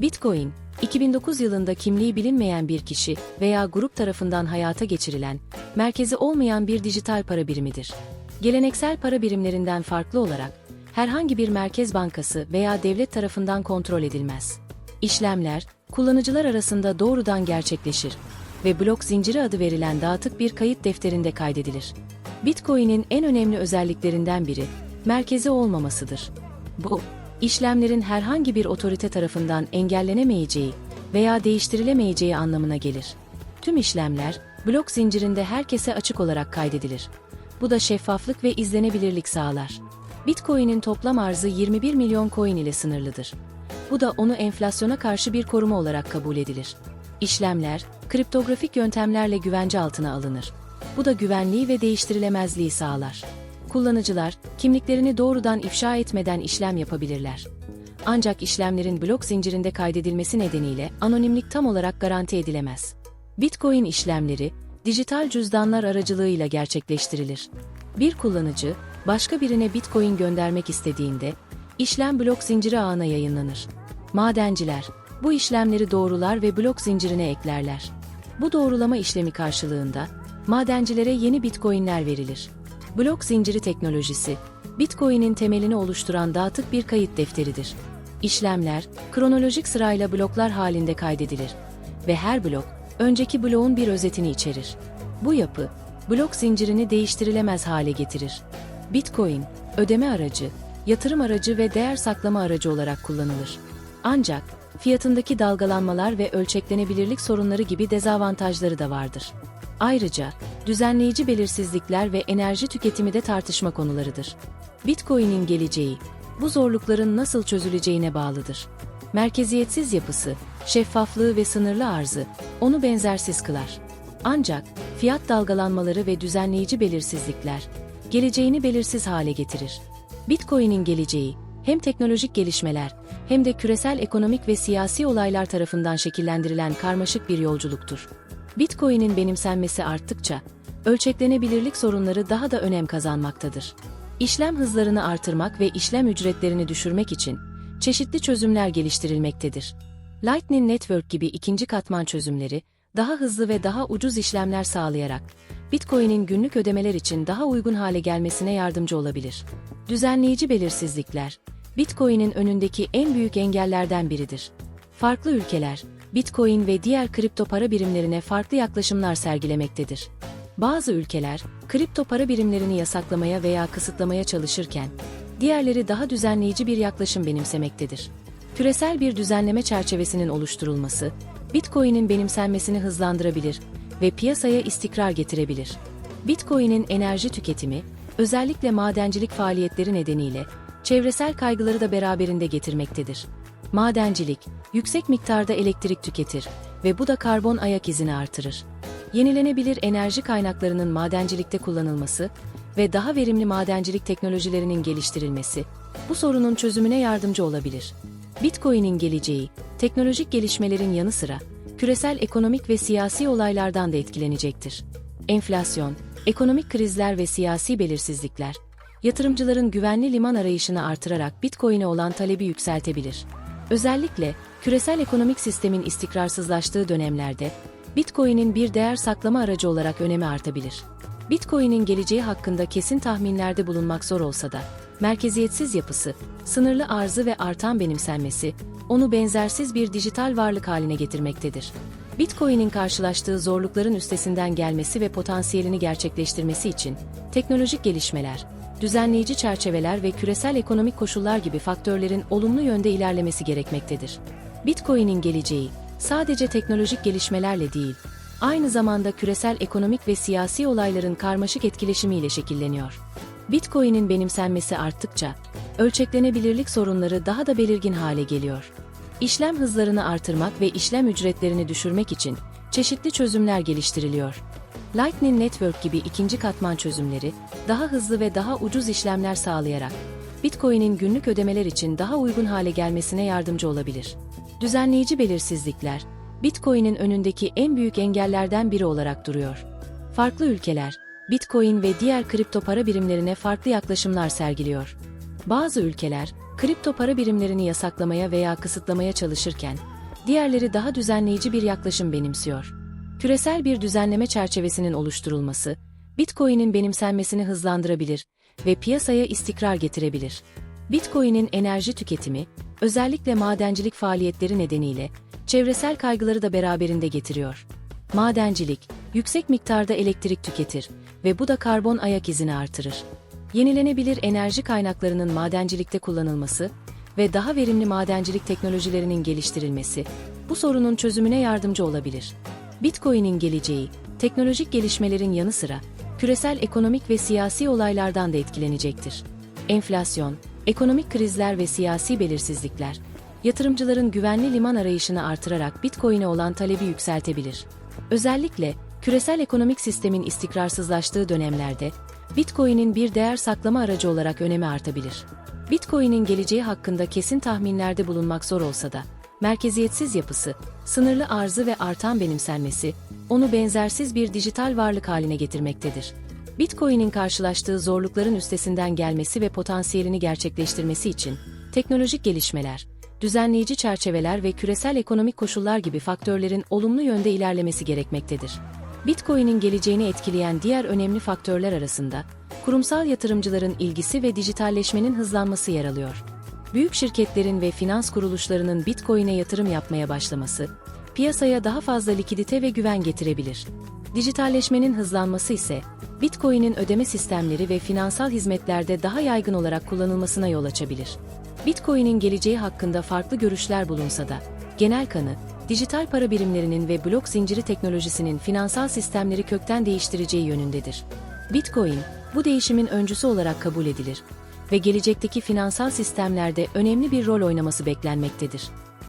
Bitcoin, 2009 yılında kimliği bilinmeyen bir kişi veya grup tarafından hayata geçirilen, merkezi olmayan bir dijital para birimidir. Geleneksel para birimlerinden farklı olarak, herhangi bir merkez bankası veya devlet tarafından kontrol edilmez. İşlemler, kullanıcılar arasında doğrudan gerçekleşir ve blok zinciri adı verilen dağıtık bir kayıt defterinde kaydedilir. Bitcoin'in en önemli özelliklerinden biri, merkezi olmamasıdır. Bu, işlemlerin herhangi bir otorite tarafından engellenemeyeceği veya değiştirilemeyeceği anlamına gelir. Tüm işlemler, blok zincirinde herkese açık olarak kaydedilir. Bu da şeffaflık ve izlenebilirlik sağlar. Bitcoin'in toplam arzı 21 milyon coin ile sınırlıdır. Bu da onu enflasyona karşı bir koruma olarak kabul edilir. İşlemler, kriptografik yöntemlerle güvence altına alınır. Bu da güvenliği ve değiştirilemezliği sağlar. Kullanıcılar, kimliklerini doğrudan ifşa etmeden işlem yapabilirler. Ancak işlemlerin blok zincirinde kaydedilmesi nedeniyle anonimlik tam olarak garanti edilemez. Bitcoin işlemleri, dijital cüzdanlar aracılığıyla gerçekleştirilir. Bir kullanıcı, başka birine Bitcoin göndermek istediğinde, işlem blok zinciri ağına yayınlanır. Madenciler, bu işlemleri doğrular ve blok zincirine eklerler. Bu doğrulama işlemi karşılığında, madencilere yeni Bitcoin'ler verilir. Blok zinciri teknolojisi, Bitcoin'in temelini oluşturan dağıtık bir kayıt defteridir. İşlemler, kronolojik sırayla bloklar halinde kaydedilir ve her blok, önceki bloğun bir özetini içerir. Bu yapı, blok zincirini değiştirilemez hale getirir. Bitcoin, ödeme aracı, yatırım aracı ve değer saklama aracı olarak kullanılır. Ancak, fiyatındaki dalgalanmalar ve ölçeklenebilirlik sorunları gibi dezavantajları da vardır. Ayrıca, düzenleyici belirsizlikler ve enerji tüketimi de tartışma konularıdır. Bitcoin'in geleceği, bu zorlukların nasıl çözüleceğine bağlıdır. Merkeziyetsiz yapısı, şeffaflığı ve sınırlı arzı, onu benzersiz kılar. Ancak, fiyat dalgalanmaları ve düzenleyici belirsizlikler, geleceğini belirsiz hale getirir. Bitcoin'in geleceği, hem teknolojik gelişmeler, hem de küresel ekonomik ve siyasi olaylar tarafından şekillendirilen karmaşık bir yolculuktur. Bitcoin'in benimsenmesi arttıkça, ölçeklenebilirlik sorunları daha da önem kazanmaktadır. İşlem hızlarını artırmak ve işlem ücretlerini düşürmek için çeşitli çözümler geliştirilmektedir. Lightning Network gibi ikinci katman çözümleri, daha hızlı ve daha ucuz işlemler sağlayarak, Bitcoin'in günlük ödemeler için daha uygun hale gelmesine yardımcı olabilir. Düzenleyici belirsizlikler, Bitcoin'in önündeki en büyük engellerden biridir. Farklı ülkeler, Bitcoin ve diğer kripto para birimlerine farklı yaklaşımlar sergilemektedir. Bazı ülkeler, kripto para birimlerini yasaklamaya veya kısıtlamaya çalışırken, diğerleri daha düzenleyici bir yaklaşım benimsemektedir. Küresel bir düzenleme çerçevesinin oluşturulması, Bitcoin'in benimsenmesini hızlandırabilir ve piyasaya istikrar getirebilir. Bitcoin'in enerji tüketimi, özellikle madencilik faaliyetleri nedeniyle, çevresel kaygıları da beraberinde getirmektedir. Madencilik, yüksek miktarda elektrik tüketir ve bu da karbon ayak izini artırır. Yenilenebilir enerji kaynaklarının madencilikte kullanılması ve daha verimli madencilik teknolojilerinin geliştirilmesi, bu sorunun çözümüne yardımcı olabilir. Bitcoin'in geleceği, teknolojik gelişmelerin yanı sıra, küresel ekonomik ve siyasi olaylardan da etkilenecektir. Enflasyon, ekonomik krizler ve siyasi belirsizlikler, yatırımcıların güvenli liman arayışını artırarak Bitcoin'e olan talebi yükseltebilir. Özellikle, küresel ekonomik sistemin istikrarsızlaştığı dönemlerde, Bitcoin'in bir değer saklama aracı olarak önemi artabilir. Bitcoin'in geleceği hakkında kesin tahminlerde bulunmak zor olsa da, merkeziyetsiz yapısı, sınırlı arzı ve artan benimsenmesi, onu benzersiz bir dijital varlık haline getirmektedir. Bitcoin'in karşılaştığı zorlukların üstesinden gelmesi ve potansiyelini gerçekleştirmesi için, teknolojik gelişmeler, düzenleyici çerçeveler ve küresel ekonomik koşullar gibi faktörlerin olumlu yönde ilerlemesi gerekmektedir. Bitcoin'in geleceği, sadece teknolojik gelişmelerle değil, aynı zamanda küresel ekonomik ve siyasi olayların karmaşık etkileşimiyle şekilleniyor. Bitcoin'in benimsenmesi arttıkça, ölçeklenebilirlik sorunları daha da belirgin hale geliyor. İşlem hızlarını artırmak ve işlem ücretlerini düşürmek için çeşitli çözümler geliştiriliyor. Lightning Network gibi ikinci katman çözümleri, daha hızlı ve daha ucuz işlemler sağlayarak, Bitcoin'in günlük ödemeler için daha uygun hale gelmesine yardımcı olabilir. Düzenleyici belirsizlikler, Bitcoin'in önündeki en büyük engellerden biri olarak duruyor. Farklı ülkeler, Bitcoin ve diğer kripto para birimlerine farklı yaklaşımlar sergiliyor. Bazı ülkeler, kripto para birimlerini yasaklamaya veya kısıtlamaya çalışırken, diğerleri daha düzenleyici bir yaklaşım benimsiyor. Küresel bir düzenleme çerçevesinin oluşturulması, Bitcoin'in benimsenmesini hızlandırabilir ve piyasaya istikrar getirebilir. Bitcoin'in enerji tüketimi, özellikle madencilik faaliyetleri nedeniyle, çevresel kaygıları da beraberinde getiriyor. Madencilik, yüksek miktarda elektrik tüketir ve bu da karbon ayak izini artırır. Yenilenebilir enerji kaynaklarının madencilikte kullanılması ve daha verimli madencilik teknolojilerinin geliştirilmesi, bu sorunun çözümüne yardımcı olabilir. Bitcoin'in geleceği, teknolojik gelişmelerin yanı sıra, küresel ekonomik ve siyasi olaylardan da etkilenecektir. Enflasyon, ekonomik krizler ve siyasi belirsizlikler, yatırımcıların güvenli liman arayışını artırarak Bitcoin'e olan talebi yükseltebilir. Özellikle, küresel ekonomik sistemin istikrarsızlaştığı dönemlerde, Bitcoin'in bir değer saklama aracı olarak önemi artabilir. Bitcoin'in geleceği hakkında kesin tahminlerde bulunmak zor olsa da, merkeziyetsiz yapısı, sınırlı arzı ve artan benimsenmesi, onu benzersiz bir dijital varlık haline getirmektedir. Bitcoin'in karşılaştığı zorlukların üstesinden gelmesi ve potansiyelini gerçekleştirmesi için, teknolojik gelişmeler, düzenleyici çerçeveler ve küresel ekonomik koşullar gibi faktörlerin olumlu yönde ilerlemesi gerekmektedir. Bitcoin'in geleceğini etkileyen diğer önemli faktörler arasında, kurumsal yatırımcıların ilgisi ve dijitalleşmenin hızlanması yer alıyor. Büyük şirketlerin ve finans kuruluşlarının Bitcoin'e yatırım yapmaya başlaması, piyasaya daha fazla likidite ve güven getirebilir. Dijitalleşmenin hızlanması ise, Bitcoin'in ödeme sistemleri ve finansal hizmetlerde daha yaygın olarak kullanılmasına yol açabilir. Bitcoin'in geleceği hakkında farklı görüşler bulunsa da, genel kanı, dijital para birimlerinin ve blok zinciri teknolojisinin finansal sistemleri kökten değiştireceği yönündedir. Bitcoin, bu değişimin öncüsü olarak kabul edilir ve gelecekteki finansal sistemlerde önemli bir rol oynaması beklenmektedir.